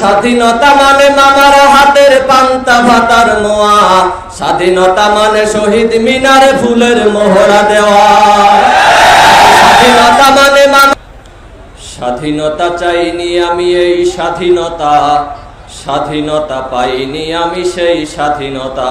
স্বাধীনতা মানে মামার হাতের পান্তা ভাতার মোয়া। স্বাধীনতা মানে শহীদ মিনারে ফুলের মোহরা দেওয়া। স্বাধীনতা মানে স্বাধীনতা চাইনি আমি এই স্বাধীনতা। স্বাধীনতা পাইনি আমি সেই স্বাধীনতা।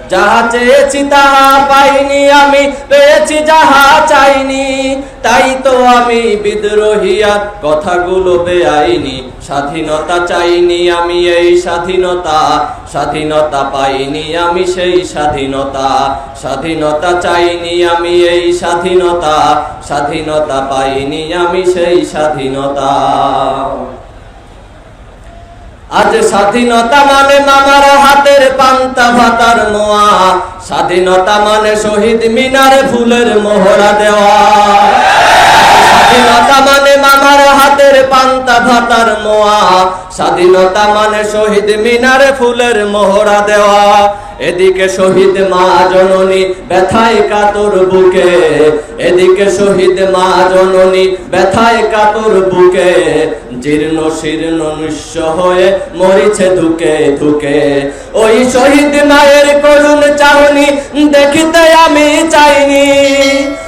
যাহা চেয়েছি তাহা পাইনি আমি, পেয়েছি যাহা চাইনি, তাই তো আমি বিদ্রোহিয়া কথাগুলো বেআইনি। স্বাধীনতা চাইনি আমি, এই স্বাধীনতা। স্বাধীনতা পাইনি আমি, সেই স্বাধীনতা। স্বাধীনতা চাইনি আমি, এই স্বাধীনতা। স্বাধীনতা পাইনি আমি, সেই স্বাধীনতা। আজ স্বাধীনতা মানে মামার হাতের পান্তা ভাতার মোয়া। স্বাধীনতা মানে শহীদ মিনারে ফুলের মোহরা দেওয়া। স্বাধীনতা মানে মামার হাতের পান্তা ভাতার মোয়া। স্বাধীনতা মানে শহীদ মিনারে ফুলের মোহরা দেওয়া। এদিকে শহীদ মা জননী ব্যথায় কাতর বুকে, এদিকে শহীদ মা জননী ব্যথায় কাতর বুকে, জীর্ণ শীর্ণ নিঃস্ব হয়ে মরিছে ধুকে ধুকে। ওই শহীদ মায়ের করুণ চাহনি দেখিতে আমি চাইনি।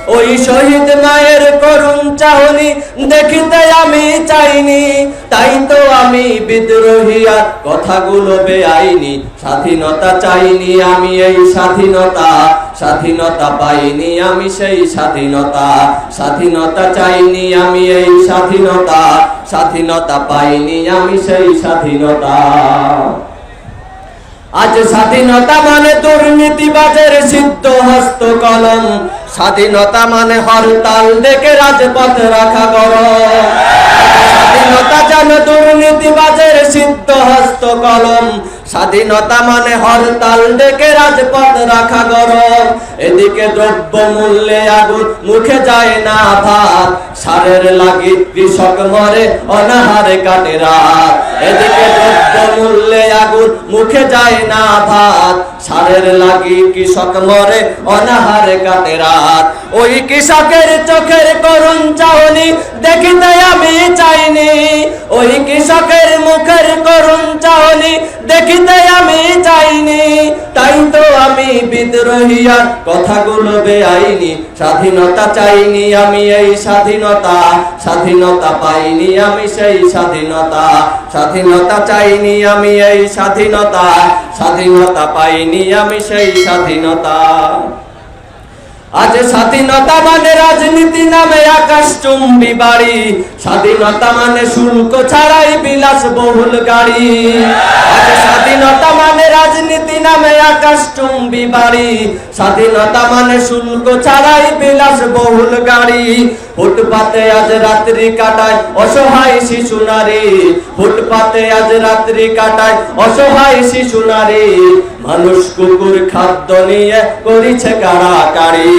ওই শহীদ মায়ের করুণ চাহনি দেখিতে আমি চাইনি, তাই তো আমি বিদ্রোহিয়া কথাগুলো বেআইনি। স্বাধীনতা চাইনি আমি এই স্বাধীনতা স্বাধীনতা পাইনি আমি সেই স্বাধীনতা। স্বাধীনতা চাইনি আমি এই স্বাধীনতা স্বাধীনতা পাইনি আমি সেই স্বাধীনতা। আজ স্বাধীনতা মানে দুর্নীতিবাজের সিদ্ধ হস্ত কলম স্বাধীনতা মানে হরতাল দেখে রাজপথ রাখা গরম স্বাধীনতা যেন দুর্নীতিবাজের সিদ্ধ হস্ত কলম। স্বাধীনতা মানে হরতাল ডেকে রাজপথ রাখা গরম এদিকে দ্রব্য মূল্যে আগুন মুখে যায় না ভাত। সারের লাগি কৃষক মরে অনাহারে কাটে রাত। এদিকে দ্রব্য মূল্যে আগুন মুখে যায় না ভাত। সারের লাগি কৃষক মরে, অনাহারে কাটে রাত। ওই কৃষকের চোখের করুণ চাহনি, দেখিতে আমি চাইনি। ওই কৃষকের মুখের করুণ চাহনি দেখিতে আমি চাইনি তাই তো আমি বিদ্রোহিয়া, কথাগুলো বেআইনি। স্বাধীনতা চাইনি আমি এই স্বাধীনতা স্বাধীনতা পাইনি আমি সেই স্বাধীনতা। স্বাধীনতা চাইনি আমি এই স্বাধীনতা স্বাধীনতা পাইনি আমি সেই স্বাধীনতা। আজ স্বাধীনতা মানে রাজনীতি নামে আকাশ চুম্বি বাড়ি। স্বাধীনতা মানে শুল্ক ছাড়াই বিলাস বহুল গাড়ি। আজ স্বাধীনতা মানে রাজনীতি নামে আকাশ চুম্বি বাড়ি। স্বাধীনতা মানে শুল্ক ছাড়াই বিলাস বহুল গাড়ি। ফুটপাতে আজ রাত্রি কাটায় অসহায় শিশু নারী। ফুটপাতে আজ রাত্রি কাটায় অসহায় শিশু নারী। মানুষ কুকুর খাদ্য নিয়ে করিছে কাড়াকাড়ি।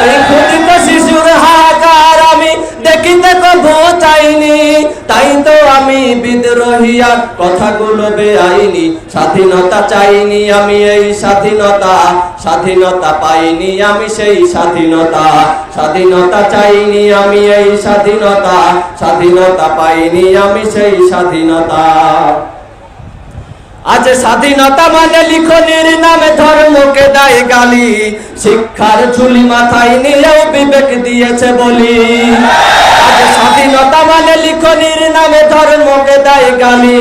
ওই ক্ষুদিত শিশুর আমি দেখিতে কবু চাইনি, তাই তো আমি বিদ্রোহিয়া কথাগুলো বেআইনি। স্বাধীনতা চাইনি আমি এই স্বাধীনতা স্বাধীনতা পাইনি আমি সেই স্বাধীনতা। স্বাধীনতা চাইনি আমি এই স্বাধীনতা স্বাধীনতা পাইনি আমি সেই স্বাধীনতা। আজ স্বাধীনতা মানে লিখনির নামে ধর্মকে দেয় গালি। শিক্ষার ঝুলি মাথায় নিয়েও বিবেক দিয়েছে বলি। স্বাধীনতা মানে লিখনির নামে ধর্মকে দেয় গালি।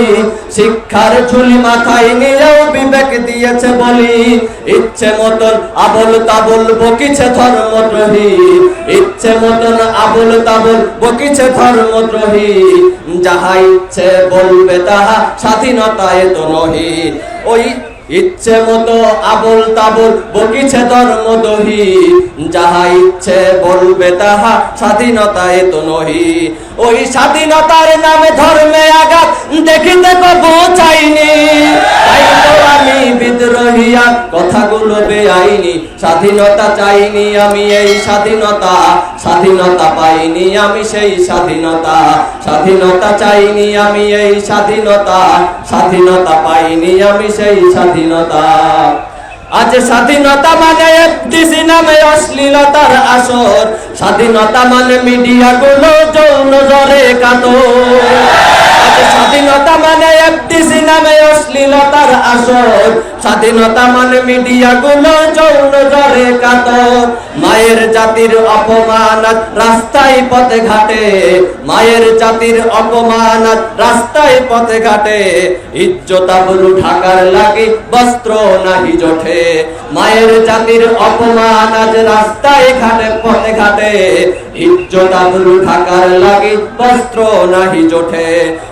শিক্ষার ঝুলি মাথায় নিয়েও বিবেক দিয়েছে বলি। ইচ্ছে মতন আবল তাবল বকিছে ধর্মদ্রোহী। ইচ্ছে মতন আবল তাবল বকিছে ধর্মদ্রোহী। যাহা ইচ্ছে বলবে তাহা স্বাধীনতায় তো নহি। ওই ইচ্ছে মতো আবল তাবল বকিছে ধর্ম দহি। যাহা ইচ্ছে বলবে তাহা স্বাধীনতা এ তো নহি। ওই স্বাধীনতার নামে ধর্মে আঘাত দেখিতে কবু কথাগুলো বেআইনি, স্বাধীনতা চাইনি আমি এই স্বাধীনতা। স্বাধীনতা পাইনি আমি সেই স্বাধীনতা। স্বাধীনতা চাইনি আমি এই স্বাধীনতা। স্বাধীনতা পাইনি আমি সেই স্বাধীনতা। আজ স্বাধীনতা মানে এফডিসি নামে অশ্লীলতার আসর। স্বাধীনতা মানে মিডিয়া গুলো যৌন জরে কাতর। স্বাধীনতা মানে এফডিসি নামে অশ্লীলতার আসর। স্বাধীনতা মানে মিডিয়া গুলো যৌন জরে কাতর। মায়ের জাতির অপমান রাস্তায় পথে ঘাটে। মায়ের জাতির অপমান রাস্তায় পথে ঘাটে। ইজ্জতা বলু ঢাকার লাগি, বস্ত্র নাহি জোঠে। মায়ের জাতির অপমান আজ রাস্তায় ঘাটে, পথে ঘাটে। ইজ্জতা বলু ঢাকার লাগি, বস্ত্র নাহি জোঠে।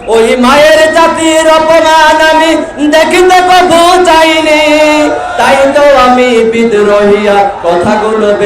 ওই মায়ের জাতির অপমান আমি দেখিতে কবু চাইনি। তাই তো আমি বিদ্রোহিয়া কথাগুলো